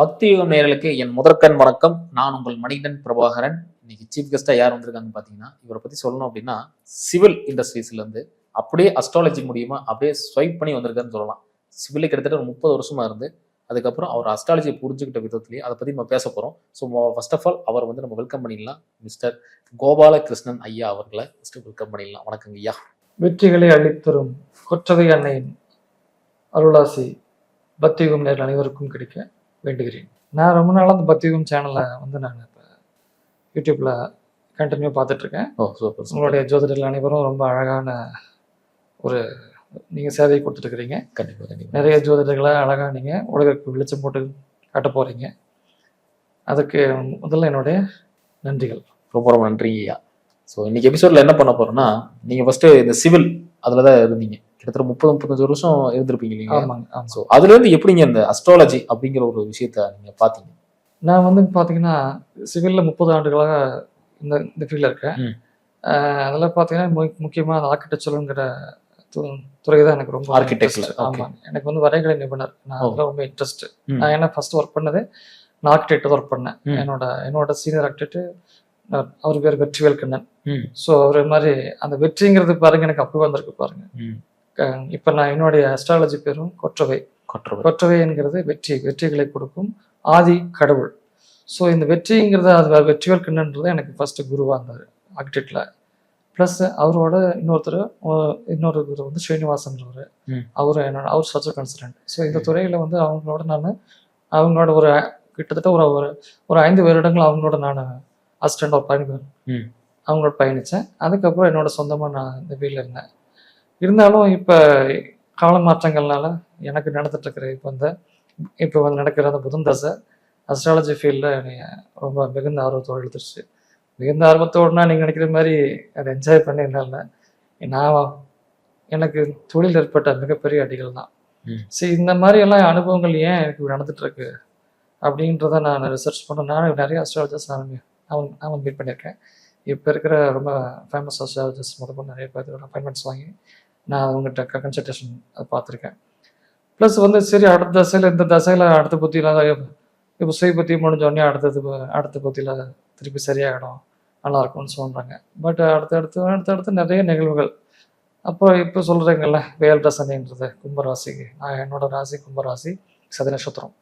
பக்தி யுகம் நேர்களுக்கு என் முதற்கண் வணக்கம். நான் உங்கள் மனிதன் பிரபாகரன். இன்னைக்கு சீஃப் கெஸ்டா யார் வந்திருக்காங்க பாத்தீங்கன்னா இவரை பத்தி சொல்லணும் அப்படின்னா சிவில் இண்டஸ்ட்ரீஸ்ல இருந்து அப்படியே அஸ்ட்ராலஜி மூலியமா அப்படியே ஸ்வைப் பண்ணி வந்திருக்காருன்னு சொல்லலாம். சிவில் கிட்டத்தட்ட ஒரு முப்பது வருஷமா இருந்து அதுக்கப்புறம் அவர் அஸ்ட்ராலஜியை புரிஞ்சுக்கிட்ட விதத்துலேயே அதை பத்தி நம்ம பேச போறோம். ஸோ ஃபர்ஸ்ட் ஆஃப் ஆல் அவர் வந்து நம்ம வெல்கம் பண்ணிடலாம். மிஸ்டர் கோபாலகிருஷ்ணன் ஐயா அவர்களை ஃபர்ஸ்ட் வெல்கம் பண்ணிடலாம். வணக்கங்க ஐயா. வெற்றிகளை அளித்தரும் கொற்றவை அன்னையின் அருளாசி பக்தியுகம் நேரில் அனைவருக்கும் கிடைக்க வேண்டுகிறேன். நான் ரொம்ப நாளாக அந்த பக்தியுகம் சேனலை வந்து நான் இப்போ யூடியூப்பில் கண்டினியூ பார்த்துட்ருக்கேன். ஓ சூப்பர் உங்களுடைய ஜோதிடர்கள் அனைவரும் ரொம்ப அழகான ஒரு நீங்கள் சேவை கொடுத்துட்ருக்கிறீங்க. கண்டிப்பா கண்டிப்பா. நிறைய ஜோதிடர்களை அழகாக நீங்கள் உலகிற்கு வெளிச்சம் போட்டு காட்ட போகிறீங்க அதுக்கு முதல்ல என்னுடைய நன்றிகள். ரொம்ப ரொம்ப நன்றி ஐயா ஸோ இன்னைக்கு எபிசோட்ல என்ன பண்ண போறோம்னா நீங்க ஃபர்ஸ்ட் இந்த சிவில் அதுல தான் இருந்தீங்க. கிட்டத்தட்ட முப்பது முப்பத்தஞ்சு வருஷம் இருந்திருப்பீங்க இல்லைங்க ஆமாங்க ஸோ அதுல இருந்து எப்படிங்க இந்த அஸ்ட்ராலஜி அப்படிங்கிற ஒரு விஷயத்த நீங்க பாத்தீங்க நான் வந்து பார்த்தீங்கன்னா சிவிலில் முப்பது ஆண்டுகளாக இந்த இந்த ஃபீல்டில் இருக்கேன். அதில் பார்த்தீங்கன்னா மு- முக்கியமா அந்த ஆர்கிடெக்சருங்கிற துறை தான் எனக்கு ரொம்ப okay. ஆமாம் எனக்கு வந்து வரைகலை நிபுணர். நான். அதில் ரொம்ப இன்ட்ரெஸ்ட். நான் என்ன ஃபர்ஸ்ட் ஒர்க் பண்ணது? நான் ஆர்கிடெக்ட் ஒர்க் பண்ணேன். என்னோட என்னோட சீனியர் ஆர்கிடெக்ட் அவர் பேர் வெற்றிவேல் கண்ணன். ஸோ அவர் மாதிரி அந்த வெற்றிங்கிறது பாருங்க எனக்கு அப்போ வந்திருக்கு பாருங்க. இப்ப நான் என்னுடைய அஸ்ட்ராலஜி பேரும் கொற்றவை. கொற்றவை. கொற்றவை என்கிறது வெற்றி வெற்றிகளை கொடுக்கும் ஆதி கடவுள். ஸோ இந்த வெற்றிங்கிறது அது வெற்றிவேல் கண்ணன்றது எனக்கு ஃபர்ஸ்ட் குருவாக இருந்தார் ஆர்கிடெக்டில் ப்ளஸ் அவரோட இன்னொருத்தர் அஹ் இன்னொரு குரு வந்து ஸ்ரீனிவாசன்றவர். அவர் என்னோட அவர் சர்ச்சர் கன்சல்டன்ட் ஸோ இந்த துறையில் வந்து அவங்களோட நான் அவங்களோட ஒரு கிட்டத்தட்ட ஒரு ஒரு ஒரு ஐந்து வருடங்கள் அவங்களோட நான் அசிஸ்டண்ட் ஆஃப் பயணி ம். அவங்களோட பயணித்தேன் அதுக்கப்புறம் என்னோட சொந்தமாக நான் இந்த ஃபீல்டில் இருந்தேன். இருந்தாலும் இப்போ கால மாற்றங்கள்னால எனக்கு நடந்துட்டு இருக்கிற இப்போ இந்த இப்போ வந்து நடக்கிற அந்த புதன் தசை அஸ்ட்ராலஜி ஃபீல்டில் என்னைய ரொம்ப மிகுந்த ஆர்வத்தோடு எழுத்துருச்சு மிகுந்த ஆர்வத்தோடுனா நீங்கள் நினைக்கிற மாதிரி அதை என்ஜாய் பண்ணி இல்லை நான் எனக்கு தொழில் ஏற்பட்ட மிகப்பெரிய அடிகள் தான். சரி இந்த மாதிரி எல்லாம் அனுபவங்கள் ஏன் எனக்கு நடந்துட்டு இருக்கு அப்படின்றத நான் ரிசர்ச் பண்ண நான் நிறைய அஸ்ட்ராலஜர்ஸ் நான் அவன் அவன் மீட் பண்ணியிருக்கேன். இப்போ இருக்கிற ரொம்ப ஃபேமஸ் அஸ்ட்ராலஜர்ஸ் முதல்ல நிறைய பேர் அப்பாயின்மெண்ட்ஸ் வாங்கி நான் அவங்ககிட்ட கன்சல்டேஷன் அதை பார்த்துருக்கேன். ப்ளஸ் வந்து சரி அடுத்த தசையில் இந்த தசையில் அடுத்த புத்தியில் இப்போ சுய புத்தி முடிஞ்சோடனே அடுத்தது அடுத்த புத்தியில் திருப்பி சரியாகிடும் நல்லாயிருக்கும்னு சொல்கிறாங்க பட் அடுத்தடுத்து அடுத்தடுத்து நிறைய நிகழ்வுகள். அப்புறம் இப்போ சொல்கிறீங்கல்ல வேல் ரசனைன்றது கும்பராசிக்கு. நான் என்னோட ராசி கும்பராசி சதி நட்சத்திரம்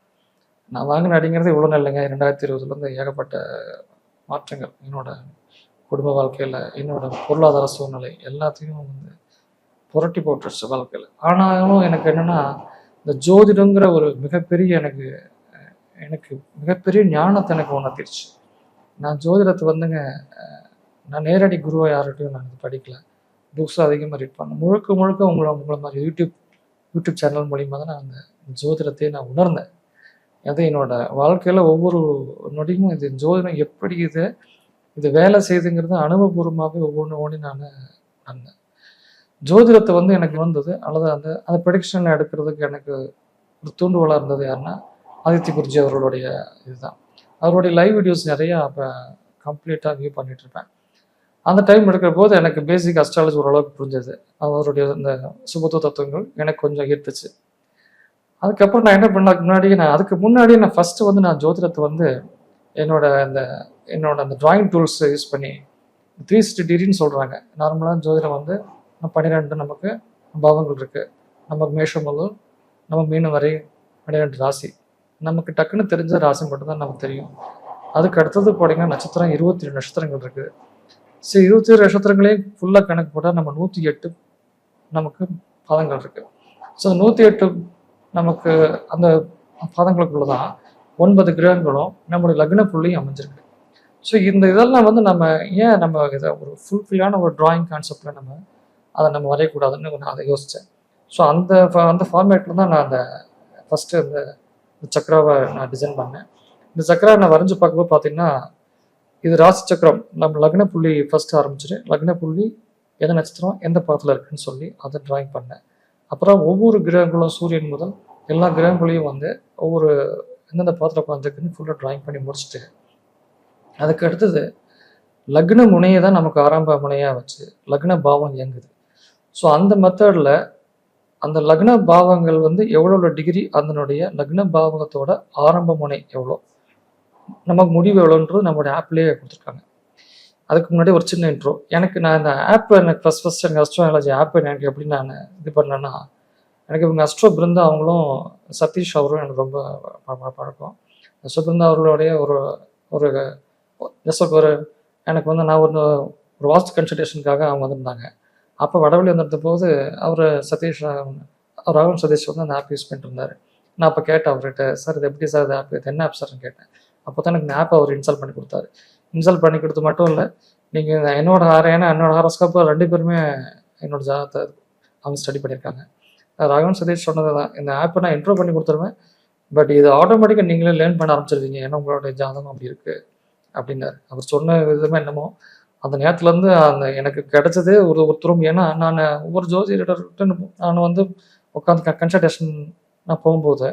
நான் வாங்கின அடிங்கிறது இவ்வளோ இல்லைங்க. ரெண்டாயிரத்தி இருபதுலேருந்து ஏகப்பட்ட மாற்றங்கள். என்னோட குடும்ப வாழ்க்கையில் என்னோட பொருளாதார சூழ்நிலை எல்லாத்தையும் வந்து புரட்டி போட்டுருச்சு வாழ்க்கையில் ஆனாலும் எனக்கு என்னென்னா இந்த ஜோதிடங்கிற ஒரு மிகப்பெரிய எனக்கு எனக்கு மிகப்பெரிய ஞானத்தை எனக்கு உணர்த்திடுச்சு நான் ஜோதிடத்தை வந்துங்க நான் நேரடி குருவை யார்கிட்டையும் நான் இது படிக்கல. புக்ஸ் அதிகமாக ரீட் பண்ணேன் முழுக்க முழுக்க உங்களை உங்களை மாதிரி யூடியூப் யூடியூப் சேனல் மூலியமாக தான் நான் அந்த ஜோதிடத்தை நான் உணர்ந்தேன். அது என்னோட வாழ்க்கையில் ஒவ்வொரு நொடியும் இது ஜோதிடம் எப்படி இது இது வேலை செய்யுதுங்கிறது அனுபவபூர்வமாகவே ஒவ்வொன்று ஓடி நான் உணர்ந்தேன் ஜோதிடத்தை வந்து எனக்கு வந்தது அல்லது அந்த அந்த ப்ரடிக்ஷன் எடுக்கிறதுக்கு எனக்கு ஒரு தூண்டுகோலாக இருந்தது யாருன்னா ஆதித்ய குருஜி அவர்களுடைய இதுதான். அவருடைய லைவ் வீடியோஸ் நிறையா அப்போ கம்ப்ளீட்டாக வியூ பண்ணிகிட்ருப்பேன் அந்த டைம் எடுக்கிற போது எனக்கு பேசிக் அஸ்ட்ராலஜி ஓரளவுக்கு புரிஞ்சது. அவருடைய இந்த சுபத்துவ தத்துவங்கள் எனக்கு கொஞ்சம் ஈர்த்துச்சு. அதுக்கப்புறம் நான் என்ன பண்ண முன்னாடி நான் அதுக்கு முன்னாடியே நான் ஃபஸ்ட்டு வந்து நான் ஜோதிடத்தை வந்து என்னோட அந்த என்னோட அந்த டிராயிங் டூல்ஸ் யூஸ் பண்ணி த்ரீ சிக்ஸ்டி டிகிரின்னு சொல்கிறாங்க நார்மலாக ஜோதிடம் வந்து பன்னிரெண்டு நமக்கு பாவங்கள் இருக்குது நமக்கு மேஷம் முதல் நம்ம மீனம் வரை பன்னிரெண்டு ராசி. நமக்கு டக்குன்னு தெரிஞ்ச ராசி மட்டும்தான் நமக்கு தெரியும். அதுக்கு அடுத்தது போட்டிங்கன்னா நட்சத்திரம் இருபத்தி ரெண்டு நட்சத்திரங்கள் இருக்குது சரி இருபத்தி ஏழு நட்சத்திரங்களையும் ஃபுல்லாக கணக்கு போட்டால் நம்ம நூற்றி எட்டு நமக்கு பாதங்கள் இருக்குது ஸோ நூற்றி எட்டு நமக்கு அந்த பாதங்களுக்குள்ள தான் ஒன்பது கிரகங்களும் நம்முடைய லக்ன புள்ளியும் அமைஞ்சிருக்கு. ஸோ இந்த இதெல்லாம் வந்து நம்ம ஏன் நம்ம இதை ஒரு ஃபுல்ஃபில்லான ஒரு டிராயிங் கான்செப்டில் நம்ம அதை நம்ம வரையக்கூடாதுன்னு நான் அதை யோசித்தேன் ஸோ அந்த அந்த ஃபார்மேட்டில் தான் நான் அந்த ஃபஸ்ட்டு அந்த சக்கராவை நான் டிசைன் பண்ணேன். இந்த சக்கரா நான் வரைஞ்சி பார்க்கும்போது பார்த்தீங்கன்னா இது ராசி சக்கரம். நம்ம லக்ன புள்ளி ஃபர்ஸ்ட் ஆரம்பிச்சிட்டு லக்ன புள்ளி எந்த நட்சத்திரம் எந்த பாதத்தில் இருக்குன்னு சொல்லி அதை டிராயிங் பண்ணேன். அப்புறம் ஒவ்வொரு கிரகங்களும் சூரியன் முதல் எல்லா கிரகங்களையும் வந்து ஒவ்வொரு எந்தெந்த பாத்திரம் உட்காந்துருக்குன்னு ஃபுல்லாக ட்ராயிங் பண்ணி முடிச்சுட்டு அதுக்கு அடுத்தது லக்ன முனையை தான் நமக்கு ஆரம்ப முனையாக வச்சு லக்ன பாவம் இயங்குது. ஸோ அந்த மெத்தடில் அந்த லக்ன பாவங்கள் வந்து எவ்வளோ டிகிரி அதனுடைய லக்ன பாவகத்தோட ஆரம்ப முனை எவ்வளோ? நமக்கு முடிவு எவ்வளோன்றது நம்மளுடைய ஆப்லேயே கொடுத்துருக்காங்க. அதுக்கு முன்னாடி ஒரு சின்ன இன்ட்ரோ எனக்கு நான் இந்த ஆப் எனக்கு ஃபஸ்ட் ஃபஸ்ட் எனக்கு அஸ்ட்ரோலஜி ஆப் எனக்கு எப்படி நான் இது பண்ணேன்னா எனக்கு இவங்க அஸ்ட்ரோ பிருந்தா அவங்களும் சதீஷ் அவரும் எனக்கு ரொம்ப பழக்கம். அஸ்ட்ரோ பிருந்தா அவர்களுடைய ஒரு ஒரு ஜஸ்ட் ஒரு எனக்கு வந்து நான் ஒரு ஒரு வாஸ்ட் கன்சல்டேஷனுக்காக அவங்க வந்திருந்தாங்க. அப்போ வடவழி வந்திருந்த போது அவர் சதீஷ் அவர் ராகுல் சதீஷ் வந்து அந்த ஆப் யூஸ் பண்ணிட்டு இருந்தார் நான் அப்போ கேட்டேன் அவர்கிட்ட சார் இது எப்படி சார் இது ஆப் இது என்ன ஆப் சார்னு கேட்டேன். அப்போ தான் எனக்கு இந்த ஆப் அவர் இன்ஸ்டால் பண்ணி கொடுத்தாரு. இன்ஸ்டால் பண்ணி கொடுத்து மட்டும் இல்லை நீங்கள் என்னோட ஹார ஏன்னா என்னோட ஹாரோஸ்கோப் ரெண்டு பேருமே என்னோட ஜாதகத்தை அவங்க ஸ்டடி பண்ணியிருக்காங்க. ராகவன் சதீஷ் சொன்னது தான் இந்த ஆப்பை நான் இன்ட்ரோ பண்ணி கொடுத்துருவேன் பட் இது ஆட்டோமேட்டிக்காக நீங்களே லேர்ன் பண்ண ஆரம்பிச்சிருவீங்க. ஏன்னா உங்களோட ஜாதகம் அப்படி இருக்குது அப்படின்னாரு. அவர் சொன்ன விதமே என்னமோ அந்த நேரத்துலேருந்து அந்த எனக்கு கிடைச்சதே ஒரு ஒருத்தரும் ஏன்னா நான் ஒவ்வொரு ஜோதிடர்கிட்ட நான் வந்து உட்காந்து கன்சல்டேஷன் நான் போகும்போது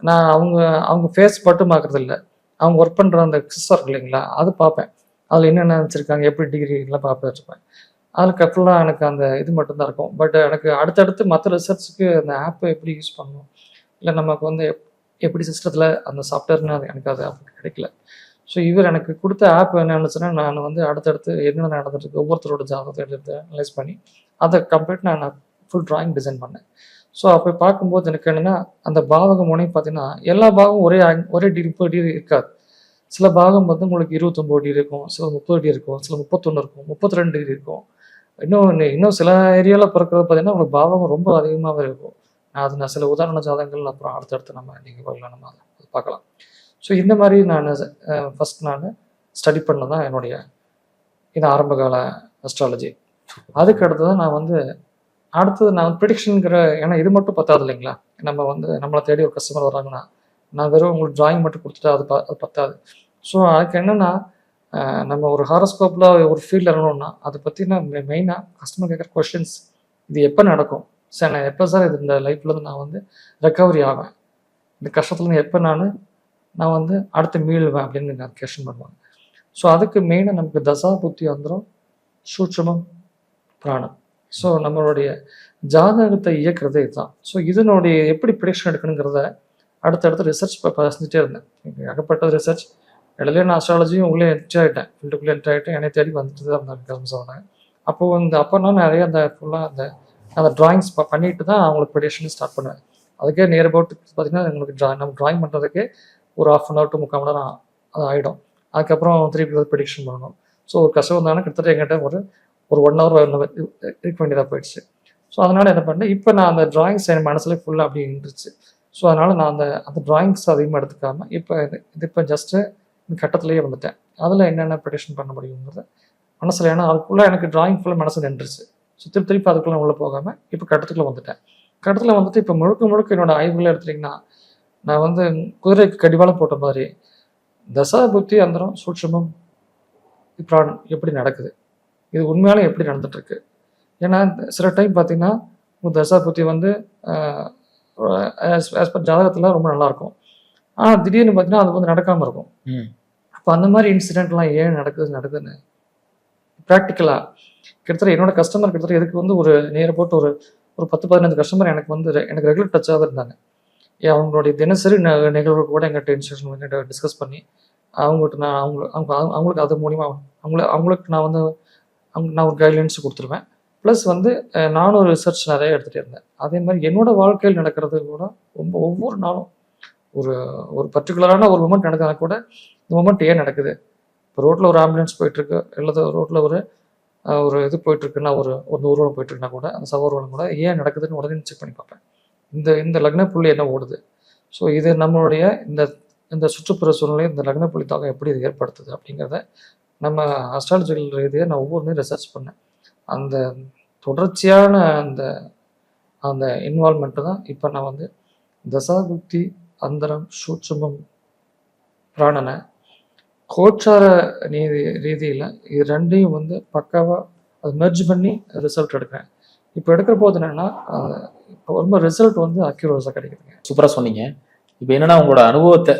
நான் அவங்க அவங்க ஃபேஸ் மட்டும் பார்க்குறது இல்லை அவங்க ஒர்க் பண்ணுற அந்த சிஸ்டர் இல்லைங்களா அது பார்ப்பேன். அதில் என்னென்ன வச்சுருக்காங்க எப்படி டிகிரிலாம் பார்ப்பேன் வச்சுப்பேன் அதில் ஃபுல்லாக எனக்கு அந்த இது மட்டும்தான் இருக்கும். பட் எனக்கு அடுத்தடுத்து மற்ற ரிசர்ச்சுக்கு அந்த ஆப்பை எப்படி யூஸ் பண்ணணும் இல்லை நமக்கு வந்து எப்- எப்படி சிஸ்டத்தில் அந்த சாஃப்ட்வேர்னு அது எனக்கு அது அப்படி கிடைக்கல. ஸோ இவர் எனக்கு கொடுத்த ஆப் என்ன இருந்துச்சுன்னா நான் வந்து அடுத்தடுத்து என்ன நடந்துருக்கு ஒவ்வொருத்தரோட ஜாதகத்தை எடுத்து அனலைஸ் பண்ணி அதை கம்ப்ளீட் நான் ஃபுல் ட்ராயிங் டிசைன் பண்ணேன். ஸோ அப்போ பார்க்கும்போது எனக்கு என்னென்னா அந்த பாவக முனை பார்த்தீங்கன்னா எல்லா பாகமும் ஒரே ஒரே டிகிரி முப்பது டிகிரி இருக்காது. சில பாகம் வந்து உங்களுக்கு இருபத்தொம்போது டிகிரி இருக்கும் சில முப்பது டிகிரி இருக்கும் சில முப்பத்தொன்று இருக்கும் முப்பத்தி ரெண்டு டிகிரி இருக்கும். இன்னும் இன்னும் இன்னும் சில ஏரியாவில் பிறக்கிறது பார்த்தீங்கன்னா உங்களுக்கு பாவகம் ரொம்ப அதிகமாகவே இருக்கும். நான் அது நான் சில உதாரண ஜாதகங்கள் அப்புறம் அடுத்தடுத்து நம்ம நீங்கள் வரலாம் நம்ம அதை பார்க்கலாம். ஸோ இந்த மாதிரி நான் ஃபஸ்ட் நான் ஸ்டடி பண்ண தான் என்னுடைய இது ஆரம்பகால அஸ்ட்ராலஜி அதுக்கு அடுத்தது தான் நான் வந்து அடுத்தது நான் ப்ரிடிக்ஷனுங்கிற ஏன்னா இது மட்டும் பத்தாது இல்லைங்களா? நம்ம வந்து நம்மளை தேடி ஒரு கஸ்டமர் வராங்கன்னா நான் வெறும் உங்களுக்கு டிராயிங் மட்டும் கொடுத்துட்டா அது ப- அது பத்தாது. ஸோ அதுக்கு என்னென்னா நம்ம ஒரு ஹாரோஸ்கோப்பில் ஒரு ஃபீல்டில் இறங்கணும்னா அதை பற்றின மெயினாக கஸ்டமர் கேட்குற கொஷின்ஸ் இது எப்போ நடக்கும்? சார் நான் எப்போ சார் இது இந்த லைஃப்லேருந்து நான் வந்து ரெக்கவரி ஆவேன்? இந்த கஷ்டத்துலேருந்து எப்போ நான் நான் வந்து அடுத்து மீளுவேன் அப்படின்னு கேஷன் பண்ணுவாங்க. ஸோ அதுக்கு மெயினாக நமக்கு தசா புத்தி வந்துடும் சூட்சமம் பிராணம். ஸோ நம்மளுடைய ஜாதகத்தை இயக்குறதே இதுதான். ஸோ இதனுடைய எப்படி ப்ரிடிக்ஷன் எடுக்கணுங்கிறத அடுத்தடுத்து ரிசர்ச் செஞ்சுட்டே இருந்தேன். எனக்கு ரிசர்ச் இடையில நான் அஸ்ட்ராலஜியும் உள்ளே என்ட்ரி ஆகிட்டேன் ஃபீல்டுக்குள்ளே என்ட்ரி ஆகிட்டேன் என்னை தேடி வந்துட்டு தான் இருந்தாங்க கஸ்டமர் அப்போ இந்த அப்போ நிறைய அந்த ஃபுல்லாக அந்த அந்த ட்ராயிங்ஸ் பண்ணிட்டு தான் அவங்களுக்கு ப்ரிடிக்ஷன் ஸ்டார்ட் பண்ணுவேன். அதுக்கே நியர் அபவுட் பார்த்தீங்கன்னா உங்களுக்கு ட்ரா நம்ம ட்ராயிங் பண்ணுறதுக்கே ஒரு ஆஃப் அன் ஹவர் டு முக்கால் மணி நேரம் அது ஆகிடும் அதுக்கப்புறம் திருப்பி வந்து ப்ரிடிக்ஷன் பண்ணணும். ஸோ ஒரு கஷ்டம் வந்தாங்கன்னா கிட்டத்தட்ட எங்கிட்ட ஒரு ஒரு ஒன் ஹவர் இருக்க வேண்டியதாக போயிடுச்சு. ஸோ அதனால் என்ன பண்ணேன்? இப்போ நான் அந்த ட்ராயிங்ஸ் என் மனசில் ஃபுல்லாக அப்படி இருந்துச்சு ஸோ அதனால் நான் அந்த அந்த ட்ராயிங்ஸ் அதிகமாக எடுத்துக்காமல் இப்போ இது இது இப்போ ஜஸ்ட்டு இந்த கட்டத்துலேயே வந்துட்டேன். அதில் என்னென்ன ப்ரிடிக்ஷன் பண்ண முடியுங்கிறத மனசில் ஏன்னா அதுக்குள்ளே எனக்கு ட்ராயிங் ஃபுல்லாக மனசு நின்றுச்சு. ஸோ திருப்பி திருப்பி அதுக்குள்ளே உள்ளே போகாமல் இப்போ கட்டத்துக்குள்ளே வந்துட்டேன். கட்டத்தில் வந்துட்டு இப்போ முழுக்க முழுக்க என்னோடய ஆய்வுகளை எடுத்துட்டிங்கன்னா நான் வந்து குதிரைக்கு கடிவாளம் போட்ட மாதிரி தசா புத்தி அந்தரம் சூட்சமம் பிராணம் எப்படி நடக்குது? இது உண்மையாலே எப்படி நடந்துட்டு இருக்கு ஏன்னா சில டைம் பார்த்தீங்கன்னா உங்கள் தசா புத்தி வந்து ஆஸ் பர் ஜாதகத்தில் ரொம்ப நல்லா இருக்கும் ஆனால் திடீர்னு பார்த்தீங்கன்னா அது வந்து நடக்காமல் இருக்கும். அப்போ அந்த மாதிரி இன்சிடென்ட்லாம் ஏன் நடக்குது நடக்குதுன்னு ப்ராக்டிக்கலாக கிட்டத்தட்ட என்னோட கஸ்டமர் கிட்டத்தட்ட இதுக்கு வந்து ஒரு நேர போட்டு ஒரு ஒரு பத்து பதினஞ்சு கஸ்டமர் எனக்கு வந்து எனக்கு ரெகுலர் டச்சாக இருந்தாங்க. ஏன் அவங்களுடைய தினசரி ந- நிகழ்வு கூட எங்கிட்ட இன்ஸ்டியூஷன் எங்கிட்ட டிஸ்கஸ் பண்ணி அவங்ககிட்ட நான் அவங்க அவங்க அவங்க- அவங்களுக்கு அது மூலிமா அவங்கள அவங்களுக்கு நான் வந்து அவங்க நான் ஒரு கைட்லைன்ஸ் கொடுத்துருவேன். ப்ளஸ் வந்து நானும் ஒரு ரிசர்ச் நிறைய எடுத்துகிட்டு இருந்தேன். அதே மாதிரி என்னோடய வாழ்க்கையில் நடக்கிறது கூட ரொம்ப ஒவ்வொரு நாளும் ஒரு ஒரு பர்டிகுலரான ஒரு மூமெண்ட் நடக்கிறதா கூட இந்த மூமெண்ட் ஏன் நடக்குது? இப்போ ரோட்டில் ஒரு ஆம்புலன்ஸ் போயிட்டுருக்கு அல்லது ரோட்டில் ஒரு ஒரு இது போயிட்டுருக்குன்னா ஒரு ஒரு ஊர்வலம் போயிட்டுருக்குன்னா கூட அந்த சவூர்வலம் கூட ஏன் நடக்குதுன்னு உடனே செக் பண்ணி பார்ப்பேன். இந்த இந்த லக்னப்புள்ளி என்ன ஓடுது? ஸோ இது நம்மளுடைய இந்த இந்த சுற்றுப்புற சூழ்நிலை இந்த லக்னப்புள்ளி தாக்கம் எப்படி இது ஏற்படுத்துது அப்படிங்கிறத நம்ம அஸ்ட்ராலஜிக்கல் ரீதியாக நான் ஒவ்வொன்றையும் ரிசர்ச் பண்ணேன். அந்த தொடர்ச்சியான அந்த அந்த இன்வால்மெண்ட்டு தான் இப்போ நான் வந்து தசாபுக்தி அந்தரம் சூட்சுமம் பிராணனை கோச்சார நீதி ரீதியில் இது ரெண்டையும் வந்து பக்காவாக அது மெர்ஜ் பண்ணி ரிசல்ட் எடுக்கிறேன். இப்போ எடுக்கிற போது என்னென்னா இப்போ ரொம்ப ரிசல்ட் வந்து அக்யூரோஸாக கிடைக்குதுங்க. சூப்பராக சொன்னீங்க. இப்போ என்னன்னா உங்களோட அனுபவத்தை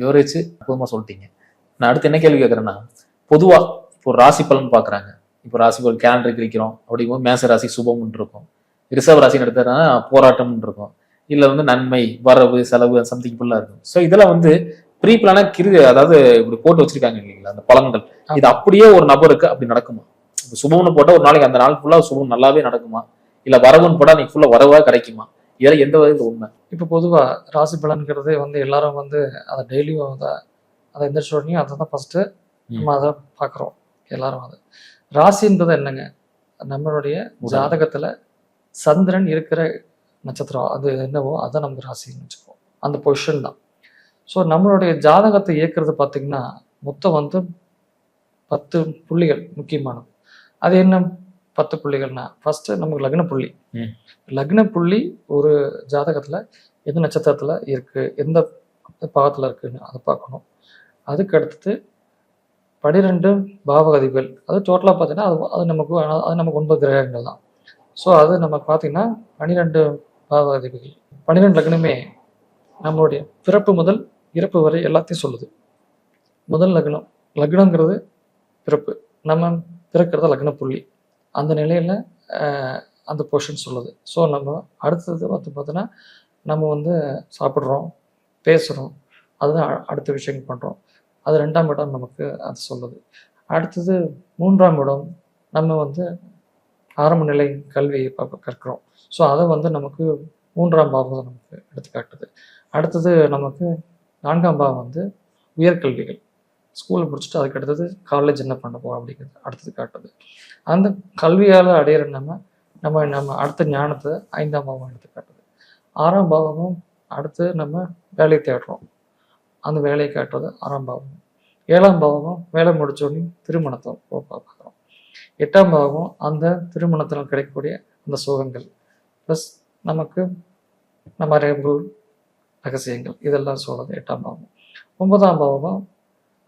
விவரித்து அற்புதமாக சொல்லிட்டீங்க. நான் அடுத்து என்ன கேள்வி கேட்குறேன்னா பொதுவாக இப்போ ராசி பலன் பார்க்குறாங்க இப்போ ராசி பலன் கேலண்டர் கிழிக்கிறோம் அப்படிங்கும்போது மேச ராசி சுபம்னு இருக்கும். ரிசர்வ் ராசின்னு எடுத்தா போராட்டம்னு இருக்கும். இல்லை வந்து நன்மை வரவு செலவு சம்திங் ஃபுல்லாக இருக்கும். ஸோ இதெல்லாம் வந்து ப்ரீ பிளானா கிரு அதாவது இப்படி போட்டு வச்சிருக்காங்க இல்லைங்களா அந்த பலன்கள். இது அப்படியே ஒரு நபருக்கு அப்படி நடக்குமா? இப்போ சுபம்னு போட்டால் ஒரு நாளைக்கு அந்த நாள் ஃபுல்லாக சுபம் நல்லாவே நடக்குமா? இல்ல வரவுன்னு போட்டா நீங்க ஃபுல்லா வரவா கிடைக்குமா? இதெல்லாம் எந்த வகையில் உண்மை? இப்போ பொதுவா ராசி பலன்கிறதே வந்து எல்லாரும் வந்து அதை டெய்லியும் அதை அதை எந்த உடனே அதை தான் ஃபஸ்ட்டு நம்ம அதை பார்க்குறோம். எல்லாரும் அது. ராசின்றது என்னங்க? நம்மளுடைய. ஜாதகத்துல சந்திரன் இருக்கிற நட்சத்திரம். அது என்னவோ அதான் நமக்கு ராசின்னு வச்சுக்கோம் அந்த பொசிஷன் தான். ஸோ நம்மளுடைய ஜாதகத்தை இயக்குறது பார்த்தீங்கன்னா மொத்தம் வந்து பத்து புள்ளிகள் முக்கியமானது. அது என்ன? பத்து புள்ளிகள்னா ஃபர்ஸ்ட் நமக்கு லக்ன புள்ளி. லக்ன புள்ளி ஒரு ஜாதகத்துல எந்த நட்சத்திரத்துல இருக்கு எந்த பாகத்துல இருக்குன்னு அதை பார்க்கணும். அதுக்கு அடுத்தது பனிரெண்டு பாவகதிகள். அது டோட்டலாக பார்த்தீங்கன்னா அது அது நமக்கு அது நமக்கு ஒன்பது கிரகங்கள் தான். ஸோ அது நம்ம பார்த்தீங்கன்னா பன்னிரெண்டு பாவகதிகள். பன்னிரெண்டு லக்னமே நம்மளுடைய பிறப்பு முதல் இறப்பு வரை எல்லாத்தையும் சொல்லுது. முதல் லக்னம் லக்னங்கிறது பிறப்பு. நம்ம பிறக்கிறது லக்ன புள்ளி. அந்த நிலையில் அந்த பொர்ஷன் சொல்லுது. ஸோ நம்ம அடுத்தது பார்த்து பார்த்தோன்னா நம்ம வந்து சாப்பிட்றோம் பேசுகிறோம் அதுதான் அடுத்த விஷயங்கள் பண்ணுறோம் அது ரெண்டாம் இடம் நமக்கு அது சொல்லுது. அடுத்தது மூன்றாம் இடம் நம்ம வந்து ஆரம்ப நிலை கல்வியை ப- கற்கிறோம். ஸோ அதை வந்து நமக்கு மூன்றாம் பாவம் நமக்கு எடுத்துக்காட்டுது. அடுத்தது நமக்கு நான்காம் பாவம் வந்து உயர்கல்விகள். ஸ்கூல் முடிச்சுட்டு அதுக்கு அடுத்தது காலேஜ் என்ன பண்ண போகிறோம் அப்படிங்கிறது அடுத்தது காட்டுது. அந்த கல்வியால் அடையிற நம்ம நம்ம நம்ம அடுத்த ஞானத்தை ஐந்தாம் பாவம் எடுத்து காட்டுது. ஆறாம் பாவமும் அடுத்து நம்ம வேலையை தேடுறோம். அந்த வேலையை காட்டுறது ஆறாம் பாவம் ஏழாம் பாவமும் வேலை முடிச்ச திருமணத்தை பார்க்குறோம். எட்டாம் பாவம் அந்த திருமணத்தில் கிடைக்கக்கூடிய அந்த சோகங்கள் ப்ளஸ் நமக்கு நம்ம அறிவு ரகசியங்கள் இதெல்லாம் சொல்கிறது எட்டாம் பாவம் ஒன்பதாம் பாவமும்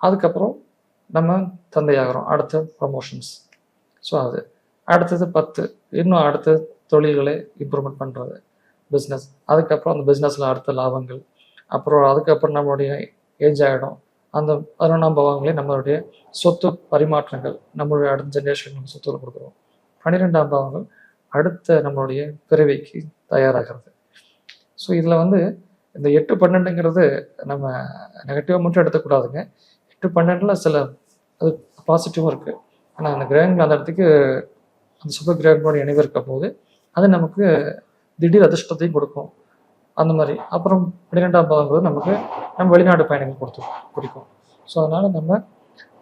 அதுக்கப்புறம் நம்ம தந்தையாகிறோம். அடுத்த ப்ரமோஷன்ஸ் ஸோ அது. அடுத்தது பத்து. இன்னும் அடுத்த தொழில்களை இம்ப்ரூவ்மெண்ட் பண்ணுறது பிஸ்னஸ் அதுக்கப்புறம் அந்த பிஸ்னஸில் அடுத்த லாபங்கள். அப்புறம் அதுக்கப்புறம் நம்மளுடைய ஏஜ் ஆகிடும் அந்த பதினொன்றாம் பாவங்களே நம்மளுடைய சொத்து பரிமாற்றங்கள். நம்மளுடைய அடுத்த ஜென்ரேஷன் நம்ம கொடுக்குறோம். பன்னிரெண்டாம் பாவங்கள் அடுத்த நம்மளுடைய பிறவிக்கு தயாராகிறது. ஸோ இதில் வந்து இந்த எட்டு பன்னெண்டுங்கிறது நம்ம நெகட்டிவாக மட்டும் எடுத்துக்கூடாதுங்க எட்டு பன்னெண்டில் சில அது பாசிட்டிவும் இருக்குது ஆனால் அந்த கிரகங்கள் அந்த இடத்துக்கு அந்த சுப கிரகங்களோட இணைவு இருக்க போது அது நமக்கு திடீர் அதிர்ஷ்டத்தையும் கொடுக்கும். அந்த மாதிரி. அப்புறம் பன்னிரெண்டாம் பாவங்கிறது நமக்கு நம்ம வெளிநாடு பயணங்கள் கொடுத்து பிடிக்கும். ஸோ அதனால் நம்ம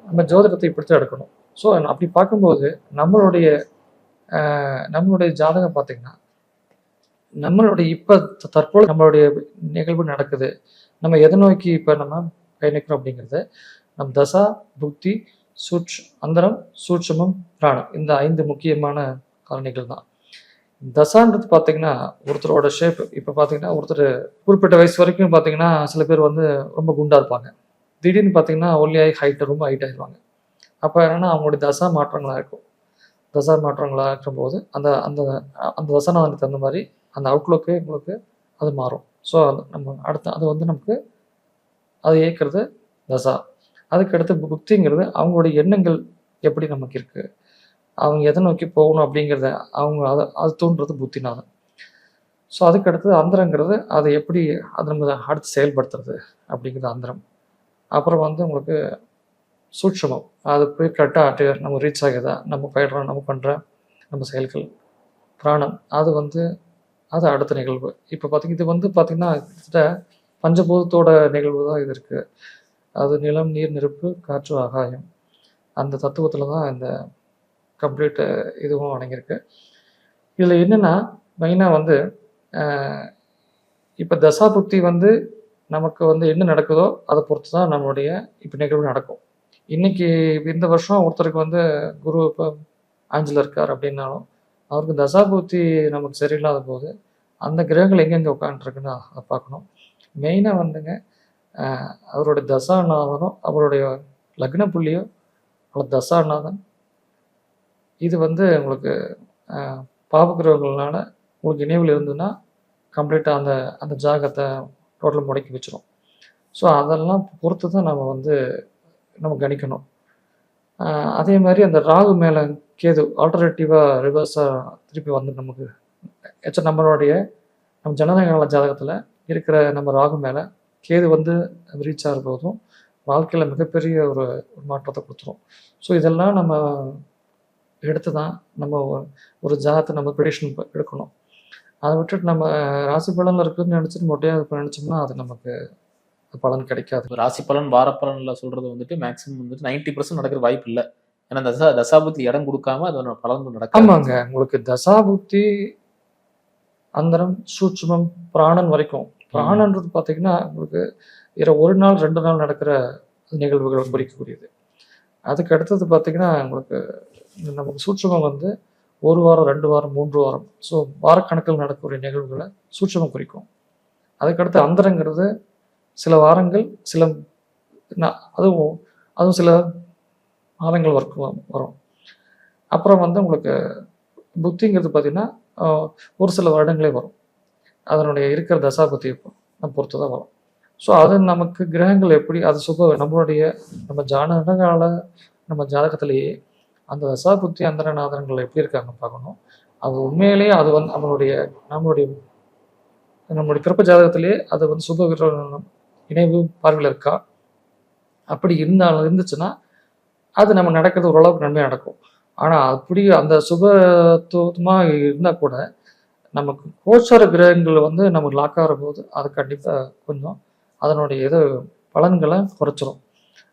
நம்ம ஜோதிடத்தை இப்படித்தான் எடுக்கணும். ஸோ அப்படி பார்க்கும்போது நம்மளுடைய நம்மளுடைய ஜாதகம் பார்த்திங்கன்னா நம்மளுடைய இப்போ தற்போது நம்மளுடைய நிகழ்வு நடக்குது. நம்ம எதை நோக்கி இப்போ நம்ம பயணிக்கிறோம் அப்படிங்கிறது நம் தசா புக்தி சூட்ச் அந்தரம் சூட்சமம் பிராணம். இந்த ஐந்து முக்கியமான காரணிகள் தான். தசான்றது பார்த்தீங்கன்னா ஒருத்தரோட ஷேப் இப்போ பார்த்தீங்கன்னா ஒருத்தர் குறிப்பிட்ட வயசு வரைக்கும் பார்த்தீங்கன்னா சில பேர் வந்து ரொம்ப குண்டாக இருப்பாங்க. திடீர்னு பார்த்தீங்கன்னா ஒல்லியாகி ஹைட்டை ரொம்ப ஹைட் ஆயிடுவாங்க அப்போ என்னன்னா அவங்களுடைய தசா மாற்றங்களாக இருக்கும். தசா மாற்றங்களாக இருக்கும்போது அந்த அந்த அந்த தசாநாதனுக்கு தகுந்த மாதிரி அந்த அவுட்லுக்கு உங்களுக்கு அது மாறும். ஸோ நம்ம அடுத்த அது வந்து நமக்கு அது இயக்கிறது தசா. அதுக்கடுத்து புக்திங்கிறது அவங்களுடைய எண்ணங்கள் எப்படி நமக்கு இருக்குது அவங்க எதை நோக்கி போகணும் அப்படிங்கிறத அவங்க அதை அது தோன்றது புத்தினாதான் ஸோ அதுக்கடுத்தது அந்தரங்கிறது அதை எப்படி அதை நம்ம அடுத்து செயல்படுத்துறது அப்படிங்கிறது அந்தரம். அப்புறம் வந்து உங்களுக்கு சூட்சமம். அது போய் கரெக்டாக நம்ம ரீச் ஆகுதா? நம்ம பயிடுறோம் நம்ம பண்ணுற நம்ம செயல்கள். பிராணம் அது வந்து அது அடுத்த நிகழ்வு. இப்போ பார்த்தீங்க இது வந்து பார்த்திங்கன்னா கிட்டத்தட்ட பஞ்சபூதத்தோட நிகழ்வு தான் இது இருக்குது அது நிலம் நீர் நெருப்பு காற்று ஆகாயம். அந்த தத்துவத்தில் தான் இந்த கம்ப்ளீட்டு இதுவும் அடங்கியிருக்கு இதில் என்னென்னா மெயினாக வந்து இப்போ தசாபுக்தி வந்து நமக்கு வந்து என்ன நடக்குதோ அதை பொறுத்து தான் நம்மளுடைய இப்போ நிகழ்வு நடக்கும். இன்னைக்கு இந்த வருஷம் ஒருத்தருக்கு வந்து குரு இப்போ ஆஞ்சில் இருக்கார் அப்படின்னாலும் அவருக்கு தசாபூர்த்தி நமக்கு சரியில்லாத போது அந்த கிரகங்கள் எங்கெங்கே உட்காந்துருக்குன்னு அதை பார்க்கணும். மெயினாக வந்துங்க அவருடைய தசாநாதனும் அவருடைய லக்ன புள்ளியோ அல்லது தசாநாதன். இது வந்து உங்களுக்கு ஆஹ் உங்களுக்கு நினைவில் இருந்ததுன்னா கம்ப்ளீட்டாக அந்த அந்த ஜாகத்தை டோட்டல் முடக்கி வச்சிடும் ஸோ அதெல்லாம் பொறுத்து தான் நம்ம வந்து நம்ம கணிக்கணும். அதே மாதிரி அந்த ராகு மேலே கேது ஆல்டர்னேட்டிவாக ரிவர்ஸாக திருப்பி வந்து நமக்கு எச்ச நம்மளுடைய நம்ம ஜனநாயக ஜாதகத்தில் இருக்கிற நம்ம ராகு மேலே கேது வந்து ரீச் ஆகிற போதும் வாழ்க்கையில் மிகப்பெரிய ஒரு மாற்றத்தை கொடுத்துரும். ஸோ இதெல்லாம் நம்ம எடுத்து தான் நம்ம ஒரு- ஜாதகத்தை நம்ம ப்ரிடிஷன் எடுக்கணும். அதை விட்டுட்டு நம்ம ராசி பலனில் இருக்குதுன்னு நினச்சிட்டு மொட்டையாக இப்போ நினச்சோம்னா அது நமக்கு பலன் கிடைக்காது. ராசி பலன் வார பலன்ல சொல்றது வந்துட்டு மேக்ஸிமம் வந்துட்டு நைன்டி பர்சன்ட் நடக்கிற வாய்ப்பு இல்லை. ஏன்னா தசா தசாபுத்தி இடம் கொடுக்காம அதோட பலன்கள் நடக்காது. ஆமாங்க. உங்களுக்கு தசாபுத்தி அந்தரம் சூட்சுமம் பிராணன் வரைக்கும் பிராணன்றது பார்த்தீங்கன்னா உங்களுக்கு இர ஒரு நாள் ரெண்டு நாள் நடக்கிற நிகழ்வுகளை குறிக்கக்கூடியது. அதுக்கு அடுத்தது பார்த்தீங்கன்னா உங்களுக்கு நமக்கு சூட்சமம் வந்து ஒரு வாரம் ரெண்டு வாரம் மூன்று வாரம். ஸோ வாரக்கணக்கில் நடக்கக்கூடிய நிகழ்வுகளை சூட்சமம் குறிக்கும். அதுக்கடுத்து அந்தரங்கிறது சில வாரங்கள் சில அதுவும் அதுவும் சில மாதங்கள் வரைக்கும் வரும். அப்புறம் வந்து உங்களுக்கு புத்திங்கிறது பார்த்தீங்கன்னா ஒரு சில வருடங்களே வரும். அதனுடைய இருக்கிற தசாபுத்தியை நம்ம பொறுத்து தான் வரும். ஸோ அது நமக்கு கிரகங்கள் எப்படி அது சுப நம்மளுடைய நம்ம ஜானகால நம்ம ஜாதகத்திலேயே அந்த தசாபுத்தி அந்தரநாதனங்கள் எப்படி இருக்காங்க பார்க்கணும். அது உண்மையிலேயே அது வந்து நம்மளுடைய நம்மளுடைய நம்மளுடைய பிறப்பு ஜாதகத்திலேயே அது வந்து சுப இணைவு பார்வையில் இருக்கா? அப்படி இருந்தாலும் இருந்துச்சுன்னா அது நம்ம நடக்கிறது ஓரளவுக்கு நன்மையாக நடக்கும். ஆனால் அப்படி அந்த சுபத்துவமாக இருந்தால் கூட நமக்கு கோச்சார கிரகங்கள் வந்து நமக்கு லாக் ஆகிற போது அது கண்டிப்பாக கொஞ்சம் அதனுடைய இது பலன்களை குறைச்சிரும்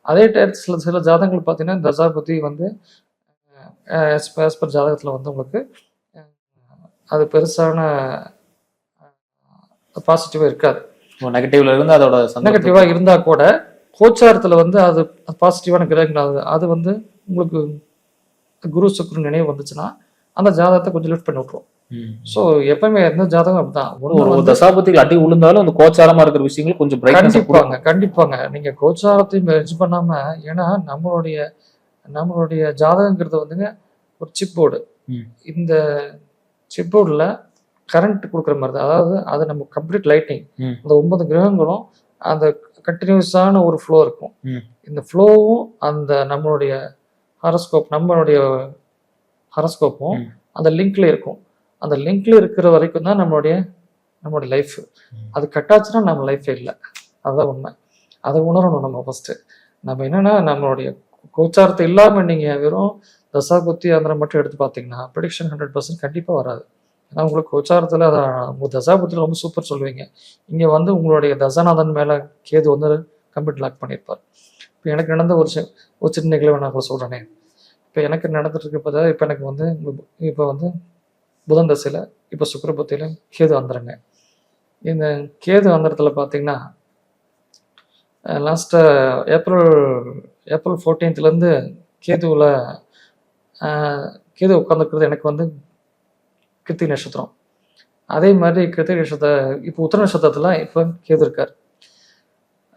அதே டயத்தில் சில சில ஜாதகங்கள் பார்த்தீங்கன்னா தசாபதி வந்து பர் ஜாதகத்தில் வந்து உங்களுக்கு அது பெருசான பாசிட்டிவாக இருக்காது நெகட்டிவ்ல இருந்து அதோட நெகட்டிவாக இருந்தால் கூட கோச்சாரத்தில் வந்து அது பாசிட்டிவான கிரகங்கள் அது அது வந்து உங்களுக்கு குரு சுக்ரு நினைவு வந்துச்சுன்னா அந்த ஜாதகத்தை கொஞ்சம் லிஃப்ட் பண்ணி விட்ருவோம். ஸோ எப்பவுமே எந்த ஜாதகம் அப்படிதான். ஒரு ஒரு தசாபத்திகள் அடி விழுந்தாலும் அந்த கோச்சாரமா இருக்கிற விஷயங்கள் கொஞ்சம் கண்டிப்பாங்க கண்டிப்பாங்க. நீங்க கோச்சாரத்தையும் மெர்ஜ் பண்ணாம ஏன்னா நம்மளுடைய நம்மளுடைய ஜாதகங்கிறது வந்துங்க ஒரு சிப் போர்டு ம். இந்த சிப் போர்டில் கரண்ட் கொடுக்குற மாதிரி தான். அதாவது அது நம்ம கம்ப்ளீட் லைட்டிங். அந்த ஒன்பது கிரகங்களும் அந்த கண்டினியூஸான ஒரு ஃப்ளோ இருக்கும். இந்த ஃப்ளோவும் அந்த நம்மளுடைய ஹாரஸ்கோப் நம்மளுடைய ஹாரஸ்கோப்பும். அந்த லிங்க்ல இருக்கும். அந்த லிங்க்ல இருக்கிற வரைக்கும் தான் நம்மளுடைய நம்மளுடைய லைஃப். அது கட் ஆச்சுன்னா நம்ம லைஃபே இல்லை. அதுதான் உண்மை. அதை உணரணும் நம்ம ஃபர்ஸ்ட் நம்ம என்னன்னா நம்மளுடைய கோச்சாரத்தை இல்லாம நீங்க வெறும் தசாபுத்தி அந்த மட்டும் எடுத்து பார்த்தீங்கன்னா ப்ரிடிக்ஷன் ஹண்ட்ரட் பர்சன்ட் கண்டிப்பா வராது. ஏன்னா உங்களுக்கு கோச்சாரத்தில் அதை உங்க தசாபுத்தியில் ரொம்ப சூப்பர் சொல்லுவீங்க. இங்க வந்து உங்களுடைய தசாநாதன் மேல கேது வந்து கம்ப்ளீட் லாக் பண்ணியிருப்பார். இப்போ எனக்கு நடந்த ஒரு சி- ஒரு சின்ன நிகழ்வை நான் கூட சொல்றேனே. இப்போ எனக்கு நடந்துட்டு இருக்க பார்த்தா இப்போ எனக்கு வந்து இப்போ வந்து புதன் தசையில் இப்போ சுக்கரபத்தியில கேது வந்துடுங்க இந்த கேது அந்தரத்துல பார்த்தீங்கன்னா லாஸ்ட்டு ஏப்ரல் ஏப்ரல் ஃபோர்டீன்த்லேருந்து கேதுவில் கேது உட்காந்துருக்கிறது எனக்கு வந்து கிருத்திகை நட்சத்திரம். அதே மாதிரி கிருத்திகை நட்சத்திர இப்போ உத்தர நட்சத்திரத்தில் இப்போ கேது இருக்கார்.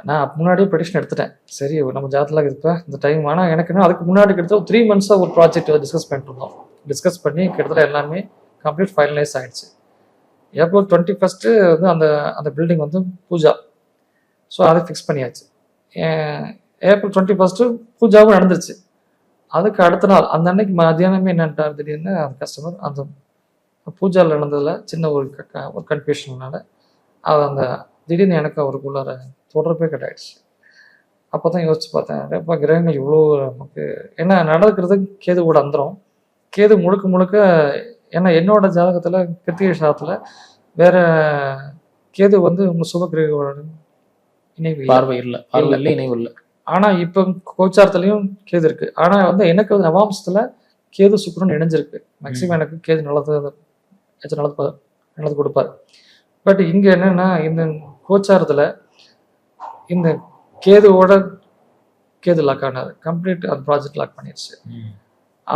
நான் முன்னாடியே ப்ரெடிஷன் எடுத்துட்டேன். சரி நம்ம ஜாதத்தில் இப்போ இந்த டைம் ஆனால் எனக்கு என்ன அதுக்கு முன்னாடி கிட்டத்தட்ட த்ரீ மந்த்ஸாக ஒரு ப்ராஜெக்ட் டிஸ்கஸ் பண்ணிட்டு இருந்தோம். டிஸ்கஸ் பண்ணி கிட்டத்தட்ட எல்லாமே கம்ப்ளீட் ஃபைனலைஸ் ஆகிடுச்சு ஏப்ரல் டுவெண்ட்டி ஃபஸ்ட்டு வந்து அந்த அந்த பில்டிங் வந்து பூஜா. ஸோ அதை ஃபிக்ஸ் பண்ணியாச்சு. ஏப்ரல் டுவெண்ட்டி ஃபஸ்ட்டு பூஜாவும் நடந்துருச்சு. அதுக்கு அடுத்த நாள் அந்த அன்னைக்கு மத்தியானமே என்னன்ட்டார் திடீர்னு அந்த கஸ்டமர் அந்த பூஜாவில் நடந்ததில் சின்ன ஒரு க- க- ஒரு கன்ஃபியூஷன்னால அது அந்த திடீர்னு எனக்கு அவருக்குள்ளார தொடர்பே கட்டாயிடுச்சு அப்போ தான் யோசிச்சு பார்த்தேன் அப்பா கிரகங்கள் இவ்வளோ நமக்கு ஏன்னா நடக்கிறது கேது கூட அந்தரம் கேது முழுக்க முழுக்க ஏன்னா என்னோட ஜாதகத்தில் கிருத்திகை சாதத்தில் வேற கேது வந்து உங்க சுபகிரகோட இணைவு இல்லை. பார்வை இல்ல. பார்வை இல்ல. இணைவு இல்ல. ஆனா இப்போ கோச்சாரத்துலயும் கேது இருக்கு. ஆனா வந்து எனக்கு வந்து நவாம்சத்துல கேது சுக்கிரன் இணைஞ்சிருக்கு. மேக்சிமம் எனக்கு கேது நல்லது ஏதாச்சும் நல்லது நல்லது கொடுப்பாரு. பட் இங்க என்னன்னா இந்த கோச்சாரத்துல இந்த கேதுவோட கேது லாக் ஆனாது கம்ப்ளீட் அந்த ப்ராஜெக்ட் லாக் பண்ணிடுச்சு.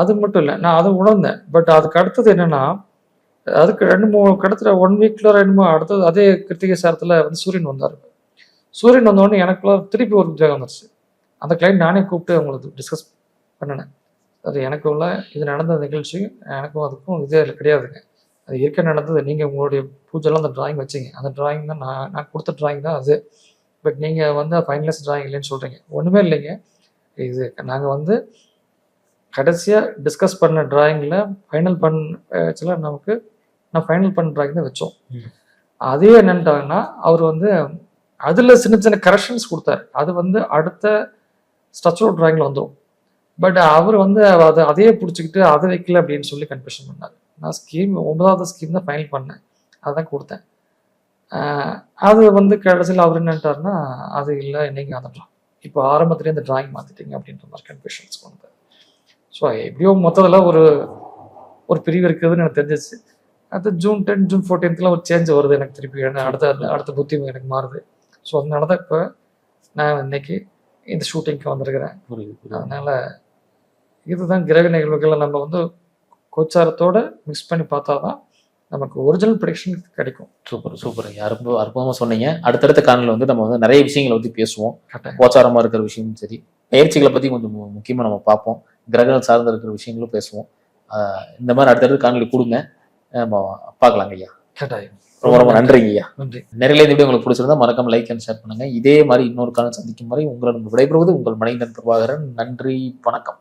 அது மட்டும் இல்லை நான் அதை உணர்ந்தேன். பட் அதுக்கு அடுத்தது என்னன்னா அதுக்கு ரெண்டு மூணு கிடத்துல ஒன் வீக்ல ரெண்டு மூணு அடுத்தது அதே கிருத்திகை சாரத்தில் வந்து சூரியன் வந்தார். சூரியன் வந்தோடனே எனக்குள்ள திருப்பி ஒரு கிரகம் வந்துருச்சு. அந்த கிளைண்ட் நானே கூப்பிட்டு அவங்களுக்கு டிஸ்கஸ் பண்ணினேன். அது எனக்கு உள்ள இது நடந்த நிகழ்ச்சி எனக்கும் அதுக்கும் இதே கிடையாதுங்க. அது இயற்கை நடந்தது நீங்கள் உங்களுடைய பூஜைலாம் அந்த டிராயிங் வச்சீங்க. அந்த டிராயிங் தான் நான் நான் கொடுத்த டிராயிங் தான் அது. பட் நீங்கள் வந்து ஃபைனலைஸ் டிராயிங் இல்லைன்னு சொல்கிறீங்க ஒன்றுமே இல்லைங்க. இது நாங்கள் வந்து கடைசியாக டிஸ்கஸ் பண்ண டிராயிங்கில் ஃபைனல் பண்ண ஆக்சுவலாக நமக்கு நான் ஃபைனல் பண்ண டிராயிங் தான் வச்சோம். அதே என்னன்ட்டாங்கன்னா அவர் வந்து அதில் சின்ன சின்ன கரெக்ஷன்ஸ் கொடுத்தாரு. அது வந்து அடுத்த ஸ்ட்ரக்சரல் டிராயிங்கில் வந்துடும் பட் அவர் வந்து அதை அதையே பிடிச்சிக்கிட்டு அதை வைக்கல அப்படின்னு சொல்லி கன்ஃபியூஷன் பண்ணார். நான் ஸ்கீம் ஒன்பதாவது ஸ்கீம் தான் ஃபைனல் பண்ணேன். அதான் கொடுத்தேன். அது வந்து கடைசியில் அவர் என்னன்ட்டாருன்னா அது இல்லை நீங்கள் அந்த இப்போ ஆரம்பத்துலேயே இந்த டிராயிங் மாற்றிட்டீங்க அப்படின்ற மாதிரி கன்ஃபியூஷன்ஸ் கொண்டு ஸோ எப்படியோ மொத்தத்தில் ஒரு ஒரு பிரிவு இருக்குதுன்னு எனக்கு தெரிஞ்சிச்சு அடுத்து ஜூன் டென் ஜூன் ஃபோர்டீன்த்தில் ஒரு சேஞ்ச் வருது எனக்கு திருப்பி. அடுத்த அடுத்த புத்தி எனக்கு மாறுது. ஸோ அதனால தான் இப்போ நான் இன்னைக்கு இந்த ஷூட்டிங்க்கு வந்திருக்கிறேன். அதனால இதுதான் கிரக நிகழ்வுகளை நம்ம வந்து கோச்சாரத்தோட மிக்ஸ் பண்ணி பார்த்தா தான் நமக்கு ஒரிஜினல் ப்ரிடிக்ஷன் கிடைக்கும். சூப்பர் சூப்பர் ரொம்ப அற்புதமா சொன்னீங்க. அடுத்தடுத்த காணொலியில் வந்து நம்ம வந்து நிறைய விஷயங்களை பத்தி பேசுவோம். கரெக்டாக. கோச்சாரமா இருக்கிற விஷயமும் சரி பயிற்சிகளை பத்தி கொஞ்சம் மு- முக்கியமா நம்ம பார்ப்போம். கிரகங்கள் சார்ந்து இருக்கிற விஷயங்களும் பேசுவோம். இந்த மாதிரி அடுத்தடுத்து காணொலி கொடுங்க. பார்க்கலாங்க ஐயா. கட்டாயம். ரொம்ப ரொம்ப நன்றிங்க ஐயா. நன்றி. நிறைய இந்த வீடியோ உங்களுக்கு பிடிச்சிருந்தா மறக்காம லைக் அண்ட் ஷேர் பண்ணுங்க. இதே மாதிரி இன்னொரு காலம் சந்திக்கும் வரை உங்களிடம் விடைபெறுவது உங்கள் மனிதன் பிரபாகரன். நன்றி வணக்கம்.